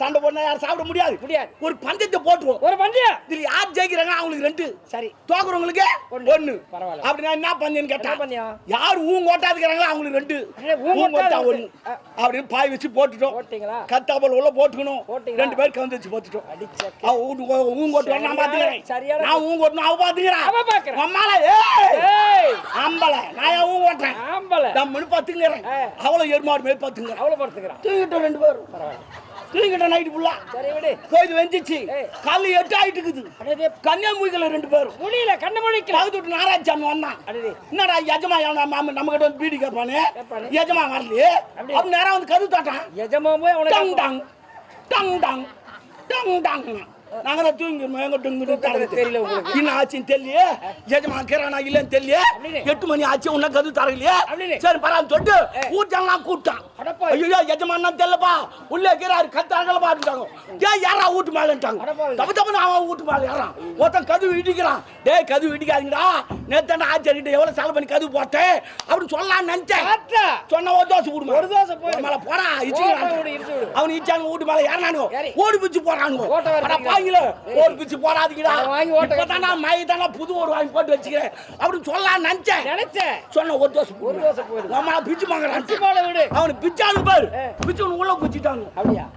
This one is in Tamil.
சண்டை போடா யாரும் சாப்பிட முடியாது. முடியாது. ஒரு பந்தயத்தை போட்டுருவோம். ஒரு பந்தயம். இதுல யார் ஜெயிக்கிறாங்க அவங்களுக்கு ரெண்டு. சரி. தோக்குறவங்களுக்கு ஒண்ணு. பரவாயில்ல. அப்படின்னா என்ன பந்தயம்னு கேட்டா பந்தயம்? யார் ஊங்க ஓட்டாதுக்கிறாங்களோ அவங்களுக்கு ரெண்டு. அடே, ஊங்க ஊங்க ஓட்டா ஓட்டாது. ஒண்ணு. அப்படின்னு பாய் வச்சு போட்டுட்டோம். போட்டீங்களா? கத்தாப்பல் உள்ள போட்டுக்கணும்? ரெண்டு பேர் கவுந்து வச்சு போட்டுட்டோம். அடிச்சக்க அவ ஊட்டு ஊங்க ஓட்டுவான் நான் பாத்துக்கிறேன் நான் ஊங்க ஓட்டணும் அவ பாத்துக்கிறேன். அம்மால ஏய்! அம்பல நான் ஏன் ஊங்க ஓட்டுறேன்? ஆம்பளை. தம்முன்னு பத்துங்கிறேன் ஆ. அவ்வளவு எருமாடு மேல் பத்துங்கிறேன் அவ்வளவு படுத்துக்கிறான் தூங்கிட்டோம் ரெண்டு பேரும். பரவாயில்ல. தூங்கிட்டோம் நைட்டு ஃபுல்லா சரி விடு. கோயில் வெஞ்சிச்சு ஏய். காலைல எட்டு ஆயிட்டு இருக்குது கன்னியாகுமரியில ரெண்டு பேரும். முடியல கண்ணு முடிக்கல பக்கத்து விட்டு நாராயணசாமி வந்தான். என்னடா எஜமா எவனா மாம நம்ம கிட்ட வந்து பீடி கேட்பானு. எஜமா வரலையே. அப்படி. நேரம் வந்து கது தாட்டான் எஜமா போய் டங் டங். டங் டங். டங் டங் நாங்க தூங்கிடுவோம் எங்க டுங்கு தெரியல. என்ன ஆச்சுன்னு தெரியலையே? எஜமா கிரானா இல்லன்னு தெரியலையே. எட்டு மணி ஆச்சு உன்ன கது தரலையே. சரி பரவாயில்ல தொட்டு ஏ. கூட்டம்லாம் கூட்டான். ஐயோ எஜமான் தெரியலப்பா. உள்ளே இருக்கிறாரு கத்தாங்கள பாத்துட்டாங்க ஏன் யாரா வீட்டு மேலன்ட்டாங்க. தப்பு தப்பு அவன் வீட்டு மேல ஏறான். ஒருத்தன் கதவு இடிக்கிறான். டேய் கதவு இடிக்காதீங்கடா. நேத்தாண்ட ஆச்சரிக்கிட்ட எவ்வளவு செலவு பண்ணி கதவு போட்டேன் அப்படின்னு சொல்லலாம்னு நினைச்சேன். சொன்ன ஒரு தோசை விடுமா ஒரு தோசை போயிடும். மேல போடா ஓட்ட விடு, இடிச்சுக்கிறான் இடிச்சு விடு. அவன் இச்சாங்க வீட்டு மேல ஏறானுங்க ஏறி. ஓடி பிச்சு போறானுங்க ஏய். ஓடி பிச்சு ஓட்ட இப்பதான் நான் மை தானே புது ஒரு வாங்கி போட்டு வச்சுக்கிறேன். அப்படின்னு சொல்லலாம்னு நினைச்சேன். நினைச்சேன். சொன்ன ஒரு தோசை ஒரு தோசை போயிடும். அம்மா பிச்சு வாங்குறான். அவனுக்கு பிச்சானு பாரு. பிச்சு உள்ள குச்சிட்டாங்க அப்படியா?